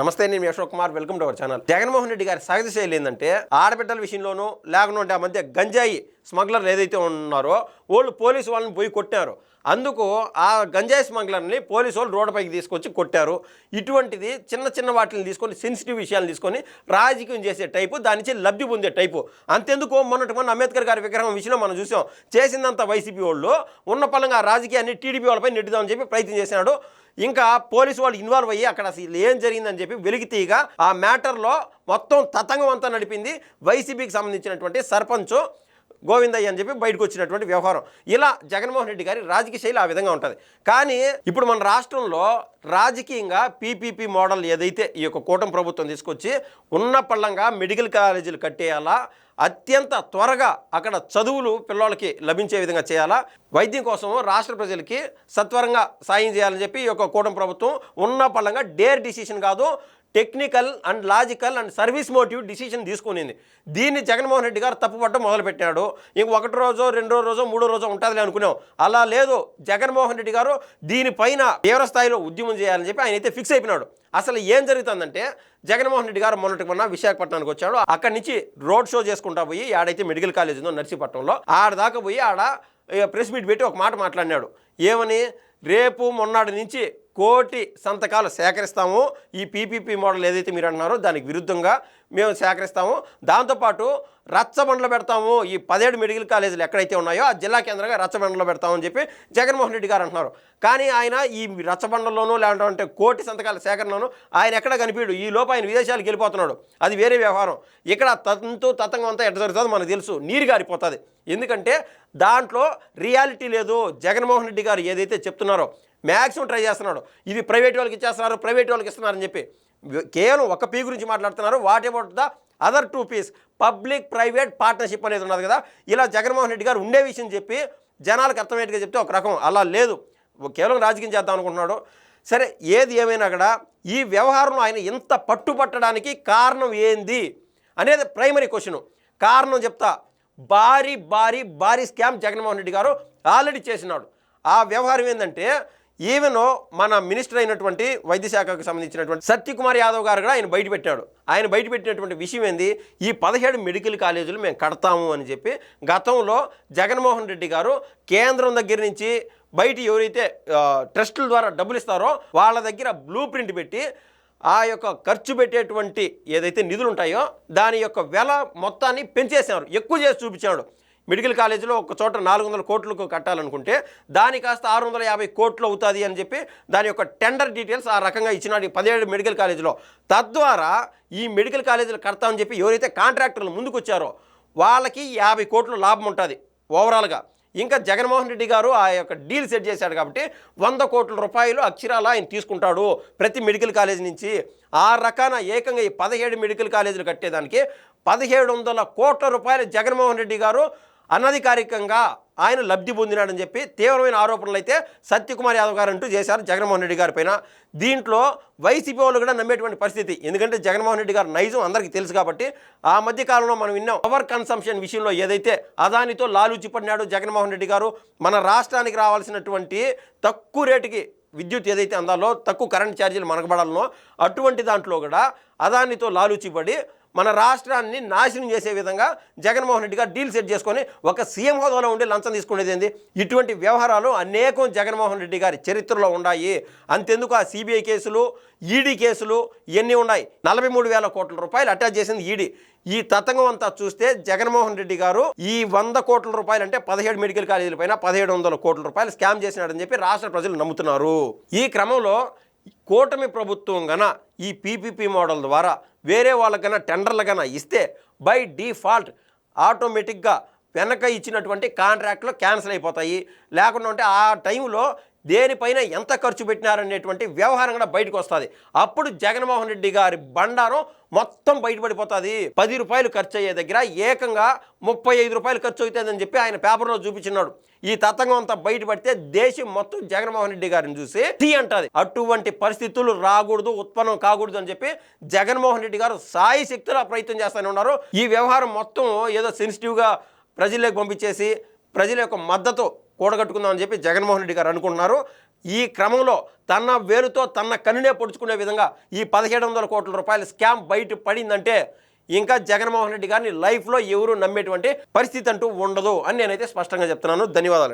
నమస్తే నేను Ashok Kumar. Welcome to our channel. Jaganmohan Reddy గారి సగతి శైలి ఏంటంటే ఆడబిడ్డల విషయంలోనూ లేకుండా ఆ మధ్య గంజాయి స్మగ్లర్లు ఏదైతే ఉన్నారో వాళ్ళు పోలీసు వాళ్ళని పోయి కొట్టారు. అందుకు ఆ గంజాయి స్మగ్లర్ని పోలీసు వాళ్ళు రోడ్డుపైకి తీసుకొచ్చి కొట్టారు. ఇటువంటిది చిన్న చిన్న వాటిని తీసుకొని సెన్సిటివ్ విషయాలు తీసుకొని రాజకీయం చేసే టైపు దాని నుంచి లబ్ధి పొందే టైపు. అంతెందుకు? మొన్నటి మొన్న అంబేద్కర్ గారి విగ్రహం విషయంలో మనం చూసాం. చేసిందంత వైసీపీ వాళ్ళు. ఉన్న పలంగా రాజకీయాన్ని టీడీపీ వాళ్ళపై నెట్టుదామని చెప్పి ప్రయత్నం చేసినాడు. ఇంకా పోలీసు వాళ్ళు ఇన్వాల్వ్ అయ్యి అక్కడ అసలు ఏం జరిగిందని చెప్పి వెలికి తీయగా ఆ మ్యాటర్లో మొత్తం తతంగం అంతా నడిపింది వైసీపీకి సంబంధించినటువంటి సర్పంచ్ గోవిందయ్య అని చెప్పి బయటకు వచ్చినటువంటి వ్యవహారం. ఇలా జగన్మోహన్ రెడ్డి గారి రాజకీయ శైలి ఆ విధంగా ఉంటుంది. కానీ ఇప్పుడు మన రాష్ట్రంలో రాజకీయంగా పీపీపీ మోడల్ ఏదైతే ఈ యొక్క కూటమి ప్రభుత్వం తీసుకొచ్చి ఉన్న పళ్ళంగా మెడికల్ కాలేజీలు కట్టేయాలా అత్యంత త్వరగా అక్కడ చదువులు పిల్లలకి లభించే విధంగా చేయాలా వైద్యం కోసం రాష్ట్ర ప్రజలకి సత్వరంగా సాయం చేయాలని చెప్పి ఈ యొక్క కూటమి ప్రభుత్వం ఉన్న పళ్ళంగా డేర్ డిసిషన్ కాదు technical and logical and service motive decision తీసుకునింది. దీన్ని జగన్మోహన్ రెడ్డి గారు తప్పుపట్టడం మొదలుపెట్టాడు. ఇంక ఒకటి రోజో రెండో రోజో మూడో రోజో ఉంటుందిలే అనుకున్నాం. అలా లేదు. జగన్మోహన్ రెడ్డి గారు దీనిపైన తీవ్ర స్థాయిలో ఉద్యమం చేయాలని చెప్పి ఆయన అయితే ఫిక్స్ అయిపోయినాడు. అసలు ఏం జరుగుతుందంటే జగన్మోహన్ రెడ్డి గారు మొన్నటి మొన్న విశాఖపట్నానికి వచ్చాడు. అక్కడి నుంచి రోడ్ షో చేసుకుంటా పోయి ఆడైతే మెడికల్ కాలేజ్ ఉందో నర్సీపట్నంలో ఆడ దాకా పోయి ఆడ ప్రెస్ మీట్ పెట్టి ఒక మాట మాట్లాడినాడు. ఏమని? రేపు మొన్నటి నుంచి కోటి సంతకాలు సేకరిస్తాము. ఈ పీపీపీ మోడల్ ఏదైతే మీరు అంటున్నారో దానికి విరుద్ధంగా మేము సేకరిస్తాము. దాంతోపాటు రచ్చబండలు పెడతాము. ఈ పదిహేడు మెడికల్ కాలేజీలు ఎక్కడైతే ఉన్నాయో ఆ జిల్లా కేంద్రంగా రచ్చబండలు పెడతామని చెప్పి జగన్మోహన్ రెడ్డి గారు అంటున్నారు. కానీ ఆయన ఈ రచ్చబండల్లోనూ లేదంటే కోటి సంతకాల సేకరణలోనూ ఆయన ఎక్కడ కనిపించడు. ఈ లోపు ఆయన విదేశాలకు వెళ్ళిపోతున్నాడు. అది వేరే వ్యవహారం. ఇక్కడ తంతు తతంగం అంతా ఎట్ట జరుగుతుంది మనకు తెలుసు. నీరు గారిపోతుంది. ఎందుకంటే దాంట్లో రియాలిటీ లేదు. జగన్మోహన్ రెడ్డి గారు ఏదైతే చెప్తున్నారో మ్యాక్సిమం ట్రై చేస్తున్నాడు. ఇది ప్రైవేట్ వాళ్ళకి ఇచ్చేస్తున్నారు ప్రైవేట్ వాళ్ళకి ఇస్తున్నారని చెప్పి. కేవలం ఒక పీ గురించి మాట్లాడుతున్నారు. What about the other two Ps? Public private partnership అనేది ఉన్నది కదా. ఇలా జగన్మోహన్ రెడ్డి గారు ఉండే విషయం చెప్పి జనాలకు అర్థమయ్యేట్టుగా చెప్తే ఒక రకం. అలా లేదు. కేవలం రాజకీయం చేద్దాం అనుకుంటున్నాడు. సరే ఏది ఏమైనా కూడా ఈ వ్యవహారంలో ఆయన ఇంత పట్టుపట్టడానికి కారణం ఏంది అనేది ప్రైమరీ క్వశ్చన్. కారణం చెప్తా. భారీ భారీ భారీ స్కామ్ జగన్మోహన్ రెడ్డి గారు ఆల్రెడీ చేసినాడు. ఆ వ్యవహారం ఏంటంటే ఈవెన్ మన మినిస్టర్ అయినటువంటి వైద్య శాఖకు సంబంధించినటువంటి సత్యకుమార్ యాదవ్ గారు కూడా ఆయన బయట పెట్టాడు. ఆయన బయట పెట్టినటువంటి విషయం ఏంది? ఈ పదిహేడు మెడికల్ కాలేజీలు మేము కడతాము అని చెప్పి గతంలో జగన్మోహన్ రెడ్డి గారు కేంద్రం దగ్గర నుంచి బయట ఎవరైతే ట్రస్టుల ద్వారా డబ్బులు ఇస్తారో వాళ్ళ దగ్గర బ్లూ ప్రింట్ పెట్టి ఆ యొక్క ఖర్చు పెట్టేటువంటి ఏదైతే నిధులు ఉంటాయో దాని యొక్క వెల మొత్తాన్ని పెంచేశారు. ఎక్కువ చేసి చూపించాడు. మెడికల్ కాలేజీలో ఒక చోట నాలుగు వందల కోట్లకు కట్టాలనుకుంటే దాని కాస్త ఆరు వందల యాభై కోట్లు అవుతుంది అని చెప్పి దాని యొక్క టెండర్ డీటెయిల్స్ ఆ రకంగా ఇచ్చినాడు పదిహేడు మెడికల్ కాలేజీలో. తద్వారా ఈ మెడికల్ కాలేజీలు కడతామని చెప్పి ఎవరైతే కాంట్రాక్టర్లు ముందుకు వచ్చారో వాళ్ళకి యాభై కోట్లు లాభం ఉంటుంది ఓవరాల్గా. ఇంకా జగన్మోహన్ రెడ్డి గారు ఆ యొక్క డీల్ సెట్ చేశాడు కాబట్టి వంద కోట్ల రూపాయలు అక్షరాల ఆయన తీసుకుంటాడు ప్రతి మెడికల్ కాలేజ్ నుంచి. ఆ రకాన ఏకంగా ఈ పదిహేడు మెడికల్ కాలేజీలు కట్టేదానికి పదిహేడు వందల కోట్ల రూపాయలు జగన్మోహన్ రెడ్డి గారు అనధికారికంగా ఆయన లబ్ధి పొందినాడని చెప్పి తీవ్రమైన ఆరోపణలు అయితే సత్యకుమార్ యాదవ్ గారు అంటూ చేశారు జగన్మోహన్ రెడ్డి గారి పైన. దీంట్లో వైసీపీ వాళ్ళు కూడా నమ్మేటువంటి పరిస్థితి. ఎందుకంటే జగన్మోహన్ రెడ్డి గారు నైజం అందరికీ తెలుసు కాబట్టి ఆ మధ్య కాలంలో మనం విన్నాం పవర్ కన్సంప్షన్ విషయంలో ఏదైతే అదానితో లాలూచి పడినాడు జగన్మోహన్ రెడ్డి గారు మన రాష్ట్రానికి రావాల్సినటువంటి తక్కువ రేటుకి విద్యుత్ ఏదైతే అందాలో తక్కువ కరెంట్ ఛార్జీలు మనకబడాలనో అటువంటి దాంట్లో కూడా అదానితో లాలూచిపడి మన రాష్ట్రాన్ని నాశనం చేసే విధంగా జగన్మోహన్ రెడ్డి గారు డీల్ సెట్ చేసుకొని ఒక సీఎం హోదాలో ఉండి లంచం తీసుకునేది ఏంది? ఇటువంటి వ్యవహారాలు అనేకం జగన్మోహన్ రెడ్డి గారి చరిత్రలో ఉన్నాయి. అంతెందుకు ఆ సిబిఐ కేసులు ఈడీ కేసులు ఇవన్నీ ఉన్నాయి? నలభై మూడు వేల కోట్ల రూపాయలు అటాచ్ చేసింది ఈడీ ఈ తతంగం అంతా చూస్తే జగన్మోహన్ రెడ్డి గారు ఈ వంద కోట్ల రూపాయలు అంటే పదిహేడు మెడికల్ కాలేజీల పైన పదిహేడు వందల కోట్ల రూపాయలు స్కామ్ చేసినాడని చెప్పి రాష్ట్ర ప్రజలు నమ్ముతున్నారు. ఈ క్రమంలో కూటమి ప్రభుత్వం గన ఈ పీపీపీ మోడల్ ద్వారా వేరే వాళ్ళకైనా టెండర్లు కన్నా ఇస్తే బై డిఫాల్ట్ ఆటోమేటిక్గా వెనక ఇచ్చినటువంటి కాంట్రాక్ట్లు క్యాన్సిల్ అయిపోతాయి. లేకుండా ఉంటే ఆ టైంలో దేనిపైన ఎంత ఖర్చు పెట్టినారనేటువంటి వ్యవహారం కూడా బయటకు వస్తుంది. అప్పుడు జగన్మోహన్ రెడ్డి గారి బండారం మొత్తం బయటపడిపోతుంది. పది రూపాయలు ఖర్చు అయ్యే దగ్గర ఏకంగా ముప్పై ఐదు రూపాయలు ఖర్చు అవుతుందని చెప్పి ఆయన పేపర్లో చూపించినాడు. ఈ తతంగం అంతా బయటపడితే దేశం మొత్తం జగన్మోహన్ రెడ్డి గారిని చూసి టీ అంటది. అటువంటి పరిస్థితులు రాకూడదు ఉత్పన్నం కాకూడదు అని చెప్పి జగన్మోహన్ రెడ్డి గారు సాయి శక్తులు ప్రయత్నం చేస్తూనే ఉన్నారు. ఈ వ్యవహారం మొత్తం ఏదో సెన్సిటివ్గా ప్రజల్లోకి పంపించేసి ప్రజల యొక్క మద్దతు కూడగట్టుకుందామని చెప్పి జగన్మోహన్ రెడ్డి గారు అనుకుంటున్నారు. ఈ క్రమంలో తన వేలుతో తన కన్నునే పొడుచుకునే విధంగా ఈ పదిహేడు వందల కోట్ల రూపాయల స్కామ్ బయట పడిందంటే ఇంకా జగన్మోహన్ రెడ్డి గారిని లైఫ్లో ఎవరు నమ్మేటువంటి పరిస్థితి అంటూ ఉండదు అని నేనైతే స్పష్టంగా చెప్తున్నాను. ధన్యవాదాలండి.